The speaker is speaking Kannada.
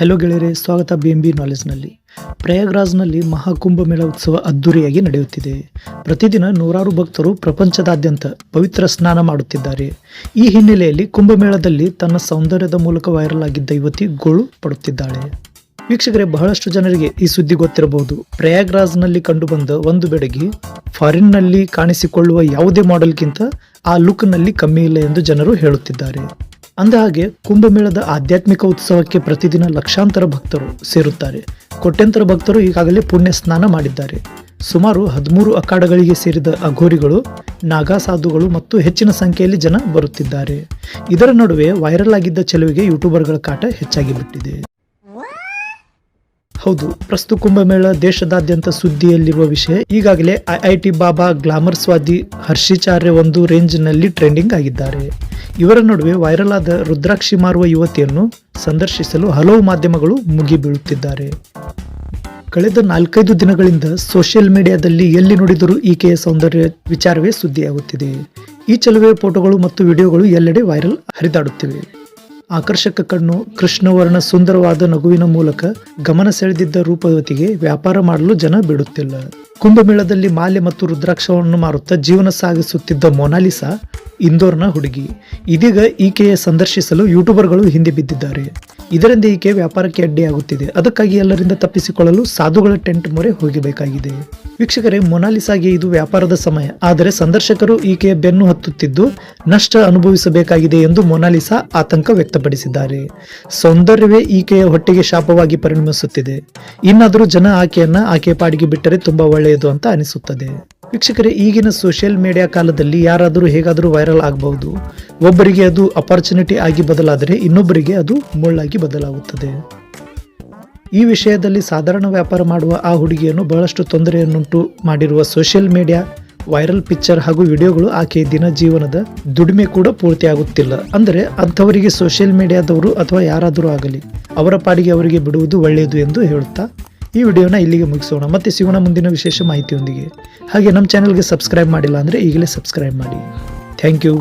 ಹೆಲೋ ಗೆಳೆಯರೆ, ಸ್ವಾಗತ ಬಿ ಎಂ ಬಿ ನಾಲೆಜ್ನಲ್ಲಿ ಪ್ರಯಾಗ್ರಾಜ್ನಲ್ಲಿ ಮಹಾಕುಂಭ ಮೇಳ ಉತ್ಸವ ಅದ್ದೂರಿಯಾಗಿ ನಡೆಯುತ್ತಿದೆ. ಪ್ರತಿದಿನ ನೂರಾರು ಭಕ್ತರು ಪ್ರಪಂಚದಾದ್ಯಂತ ಪವಿತ್ರ ಸ್ನಾನ ಮಾಡುತ್ತಿದ್ದಾರೆ. ಈ ಹಿನ್ನೆಲೆಯಲ್ಲಿ ಕುಂಭಮೇಳದಲ್ಲಿ ತನ್ನ ಸೌಂದರ್ಯದ ಮೂಲಕ ವೈರಲ್ ಆಗಿದ್ದ ಯುವತಿ ಗೋಳು ಪಡುತ್ತಿದ್ದಾಳೆ. ವೀಕ್ಷಕರೇ, ಬಹಳಷ್ಟು ಜನರಿಗೆ ಈ ಸುದ್ದಿ ಗೊತ್ತಿರಬಹುದು. ಪ್ರಯಾಗ್ರಾಜ್ನಲ್ಲಿ ಕಂಡುಬಂದ ಒಂದು ಬೆಡಗಿ ಫಾರಿನ್ನಲ್ಲಿ ಕಾಣಿಸಿಕೊಳ್ಳುವ ಯಾವುದೇ ಮಾಡೆಲ್ಗಿಂತ ಆ ಲುಕ್ನಲ್ಲಿ ಕಮ್ಮಿ ಇಲ್ಲ ಎಂದು ಜನರು ಹೇಳುತ್ತಿದ್ದಾರೆ. ಅಂದಹಾಗೆ ಕುಂಭಮೇಳದ ಆಧ್ಯಾತ್ಮಿಕ ಉತ್ಸವಕ್ಕೆ ಪ್ರತಿದಿನ ಲಕ್ಷಾಂತರ ಭಕ್ತರು ಸೇರುತ್ತಾರೆ. ಕೋಟ್ಯಂತರ ಭಕ್ತರು ಈಗಾಗಲೇ ಪುಣ್ಯ ಸ್ನಾನ ಮಾಡಿದ್ದಾರೆ. ಸುಮಾರು ಹದಿಮೂರು ಅಖಾಡಗಳಿಗೆ ಸೇರಿದ ಅಘೋರಿಗಳು ನಾಗಾ ಸಾಧುಗಳು ಮತ್ತು ಹೆಚ್ಚಿನ ಸಂಖ್ಯೆಯಲ್ಲಿ ಜನ ಬರುತ್ತಿದ್ದಾರೆ. ಇದರ ನಡುವೆ ವೈರಲ್ ಆಗಿದ್ದ ಚೆಲುವಿಗೆ ಯೂಟ್ಯೂಬರ್ಗಳ ಕಾಟ ಹೆಚ್ಚಾಗಿ ಬಿಟ್ಟಿದೆ. ಹೌದು, ಪ್ರಸ್ತುತ ಕುಂಭಮೇಳ ದೇಶದಾದ್ಯಂತ ಸುದ್ದಿಯಲ್ಲಿರುವ ವಿಷಯ ಈಗಾಗಲೇ ಐಐಟಿ ಬಾಬಾ ಗ್ಲಾಮರ್ ಸ್ವಾದಿ ಹರ್ಷಿಚಾರ್ಯ ಒಂದು ರೇಂಜ್ನಲ್ಲಿ ಟ್ರೆಂಡಿಂಗ್ ಆಗಿದ್ದಾರೆ. ಇವರ ನಡುವೆ ವೈರಲ್ ಆದ ರುದ್ರಾಕ್ಷಿ ಮಾರುವ ಯುವತಿಯನ್ನು ಸಂದರ್ಶಿಸಲು ಹಲವು ಮಾಧ್ಯಮಗಳು ಮುಗಿಬೀಳುತ್ತಿದ್ದಾರೆ. ಕಳೆದ ನಾಲ್ಕೈದು ದಿನಗಳಿಂದ ಸೋಷಿಯಲ್ ಮೀಡಿಯಾದಲ್ಲಿ ಎಲ್ಲಿ ನೋಡಿದರೂ ಈಕೆಯ ಸೌಂದರ್ಯ ವಿಚಾರವೇ ಸುದ್ದಿಯಾಗುತ್ತಿದೆ. ಈ ಚಲುವೆ ಫೋಟೋಗಳು ಮತ್ತು ವಿಡಿಯೋಗಳು ಎಲ್ಲೆಡೆ ವೈರಲ್ ಹರಿದಾಡುತ್ತಿವೆ. ಆಕರ್ಷಕ ಕಣ್ಣು, ಕೃಷ್ಣವರ್ಣ ಸುಂದರವಾದ ನಗುವಿನ ಮೂಲಕ ಗಮನ ಸೆಳೆದಿದ್ದ ರೂಪವತಿಗೆ ವ್ಯಾಪಾರ ಮಾಡಲು ಜನ ಬಿಡುತ್ತಿಲ್ಲ. ಕುಂಭಮೇಳದಲ್ಲಿ ಮಾಲೆ ಮತ್ತು ರುದ್ರಾಕ್ಷವನ್ನು ಮಾರುತ್ತಾ ಜೀವನ ಸಾಗಿಸುತ್ತಿದ್ದ ಮೊನಾಲಿಸಾ ಇಂದೋರ್ನ ಹುಡುಗಿ. ಇದೀಗ ಈಕೆಯ ಸಂದರ್ಶಿಸಲು ಯೂಟ್ಯೂಬರ್ಗಳು ಹಿಂದೆ ಬಿದ್ದಿದ್ದಾರೆ. ಇದರಿಂದ ಈಕೆ ವ್ಯಾಪಾರಕ್ಕೆ ಅಡ್ಡಿಯಾಗುತ್ತಿದೆ ಅದಕ್ಕಾಗಿ ಎಲ್ಲರಿಂದ ತಪ್ಪಿಸಿಕೊಳ್ಳಲು ಸಾಧುಗಳ ಟೆಂಟ್ ಮೊರೆ ಹೋಗಬೇಕಾಗಿದೆ. ವೀಕ್ಷಕರೇ, ಮೊನಾಲಿಸಾಗೆ ಇದು ವ್ಯಾಪಾರದ ಸಮಯ. ಆದರೆ ಸಂದರ್ಶಕರು ಈಕೆಯ ಬೆನ್ನು ಹತ್ತುತ್ತಿದ್ದು, ನಷ್ಟ ಅನುಭವಿಸಬೇಕಾಗಿದೆ ಎಂದು ಮೊನಾಲಿಸಾ ಆತಂಕ ವ್ಯಕ್ತಪಡಿಸಿದ್ದಾರೆ. ಸೌಂದರ್ಯವೇ ಈಕೆಯ ಹೊಟ್ಟೆಗೆ ಶಾಪವಾಗಿ ಪರಿಣಮಿಸುತ್ತಿದೆ. ಇನ್ನಾದರೂ ಜನ ಆಕೆಯನ್ನ ಆಕೆಯ ಪಾಡಿಗೆ ಬಿಟ್ಟರೆ ತುಂಬಾ ಒಳ್ಳೆಯದು ಅಂತ ಅನಿಸುತ್ತದೆ. ವೀಕ್ಷಕರೇ, ಈಗಿನ ಸೋಷಿಯಲ್ ಮೀಡಿಯಾ ಕಾಲದಲ್ಲಿ ಯಾರಾದರೂ ಹೇಗಾದರೂ ವೈರಲ್ ಆಗಬಹುದು. ಒಬ್ಬರಿಗೆ ಅದು ಅಪರ್ಚುನಿಟಿ ಆಗಿ ಬದಲಾದರೆ ಇನ್ನೊಬ್ಬರಿಗೆ ಅದು ಮುಳ್ಳಾಗಿ ಬದಲಾಗುತ್ತದೆ. ಈ ವಿಷಯದಲ್ಲಿ ಸಾಧಾರಣ ವ್ಯಾಪಾರ ಮಾಡುವ ಆ ಹುಡುಗಿಯನ್ನು ಬಹಳಷ್ಟು ತೊಂದರೆಯನ್ನುಂಟು ಮಾಡಿರುವ ಸೋಷಿಯಲ್ ಮೀಡಿಯಾ ವೈರಲ್ ಪಿಕ್ಚರ್ ಹಾಗೂ ವಿಡಿಯೋಗಳು ಆಕೆಯ ದಿನ ಜೀವನದ ದುಡಿಮೆ ಕೂಡ ಪೂರ್ತಿಯಾಗುತ್ತಿಲ್ಲ ಅಂದರೆ ಅಂಥವರಿಗೆ ಸೋಷಿಯಲ್ ಮೀಡಿಯಾದವರು ಅಥವಾ ಯಾರಾದರೂ ಆಗಲಿ, ಅವರ ಪಾಡಿಗೆ ಅವರಿಗೆ ಬಿಡುವುದು ಒಳ್ಳೆಯದು ಎಂದು ಹೇಳುತ್ತಾ ಈ ವಿಡಿಯೋನ ಇಲ್ಲಿಗೆ ಮುಗಿಸೋಣ. ಮತ್ತೆ ಸಿಗೋಣ ಮುಂದಿನ ವಿಶೇಷ ಮಾಹಿತಿಯೊಂದಿಗೆ. ಹಾಗೆ ನಮ್ಮ ಚಾನಲ್ಗೆ ಸಬ್ಸ್ಕ್ರೈಬ್ ಮಾಡಿಲ್ಲ ಅಂದರೆ ಈಗಲೇ ಸಬ್ಸ್ಕ್ರೈಬ್ ಮಾಡಿ. Thank you